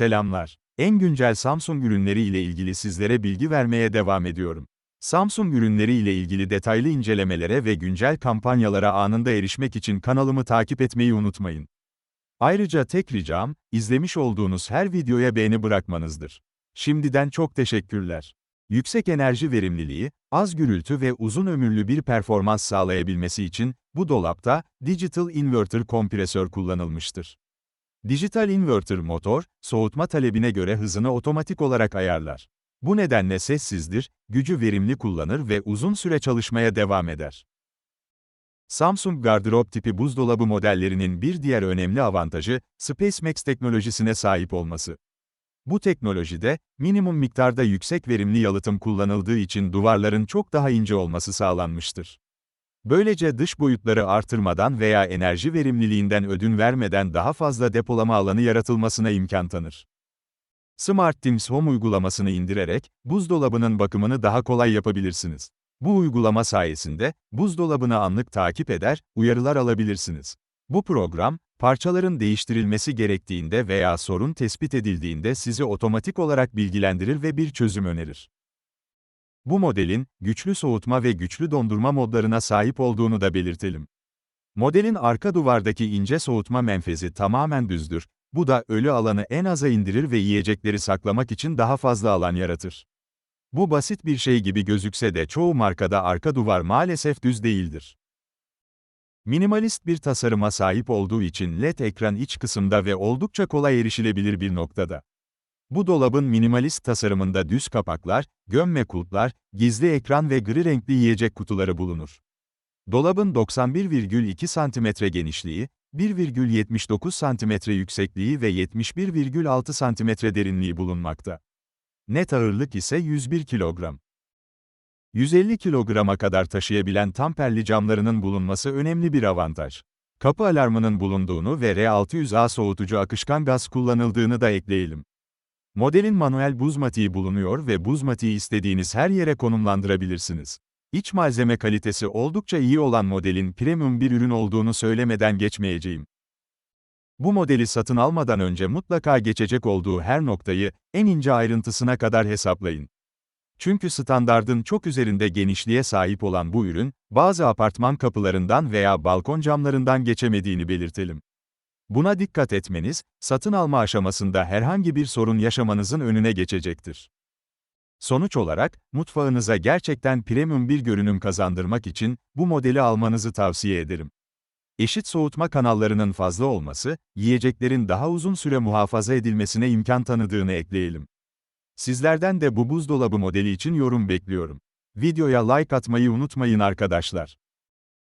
Selamlar. En güncel Samsung ürünleri ile ilgili sizlere bilgi vermeye devam ediyorum. Samsung ürünleri ile ilgili detaylı incelemelere ve güncel kampanyalara anında erişmek için kanalımı takip etmeyi unutmayın. Ayrıca tek ricam, izlemiş olduğunuz her videoya beğeni bırakmanızdır. Şimdiden çok teşekkürler. Yüksek enerji verimliliği, az gürültü ve uzun ömürlü bir performans sağlayabilmesi için bu dolapta Digital Inverter kompresör kullanılmıştır. Dijital inverter motor, soğutma talebine göre hızını otomatik olarak ayarlar. Bu nedenle sessizdir, gücü verimli kullanır ve uzun süre çalışmaya devam eder. Samsung gardırop tipi buzdolabı modellerinin bir diğer önemli avantajı, SpaceMax teknolojisine sahip olması. Bu teknolojide, minimum miktarda yüksek verimli yalıtım kullanıldığı için duvarların çok daha ince olması sağlanmıştır. Böylece dış boyutları artırmadan veya enerji verimliliğinden ödün vermeden daha fazla depolama alanı yaratılmasına imkan tanır. SmartThings Home uygulamasını indirerek, buzdolabının bakımını daha kolay yapabilirsiniz. Bu uygulama sayesinde, buzdolabını anlık takip eder, uyarılar alabilirsiniz. Bu program, parçaların değiştirilmesi gerektiğinde veya sorun tespit edildiğinde sizi otomatik olarak bilgilendirir ve bir çözüm önerir. Bu modelin, güçlü soğutma ve güçlü dondurma modlarına sahip olduğunu da belirtelim. Modelin arka duvardaki ince soğutma menfezi tamamen düzdür, bu da ölü alanı en aza indirir ve yiyecekleri saklamak için daha fazla alan yaratır. Bu basit bir şey gibi gözükse de çoğu markada arka duvar maalesef düz değildir. Minimalist bir tasarıma sahip olduğu için LED ekran iç kısımda ve oldukça kolay erişilebilir bir noktada. Bu dolabın minimalist tasarımında düz kapaklar, gömme kulplar, gizli ekran ve gri renkli yiyecek kutuları bulunur. Dolabın 91,2 cm genişliği, 1,79 cm yüksekliği ve 71,6 cm derinliği bulunmakta. Net ağırlık ise 101 kilogram. 150 kilograma kadar taşıyabilen tamperli camlarının bulunması önemli bir avantaj. Kapı alarmının bulunduğunu ve R600A soğutucu akışkan gaz kullanıldığını da ekleyelim. Modelin manuel buz matiği bulunuyor ve buz matiği istediğiniz her yere konumlandırabilirsiniz. İç malzeme kalitesi oldukça iyi olan modelin premium bir ürün olduğunu söylemeden geçmeyeceğim. Bu modeli satın almadan önce mutlaka geçecek olduğu her noktayı, en ince ayrıntısına kadar hesaplayın. Çünkü standardın çok üzerinde genişliğe sahip olan bu ürün, bazı apartman kapılarından veya balkon camlarından geçemediğini belirtelim. Buna dikkat etmeniz, satın alma aşamasında herhangi bir sorun yaşamanızın önüne geçecektir. Sonuç olarak, mutfağınıza gerçekten premium bir görünüm kazandırmak için bu modeli almanızı tavsiye ederim. Eşit soğutma kanallarının fazla olması, yiyeceklerin daha uzun süre muhafaza edilmesine imkan tanıdığını ekleyelim. Sizlerden de bu buzdolabı modeli için yorum bekliyorum. Videoya like atmayı unutmayın arkadaşlar.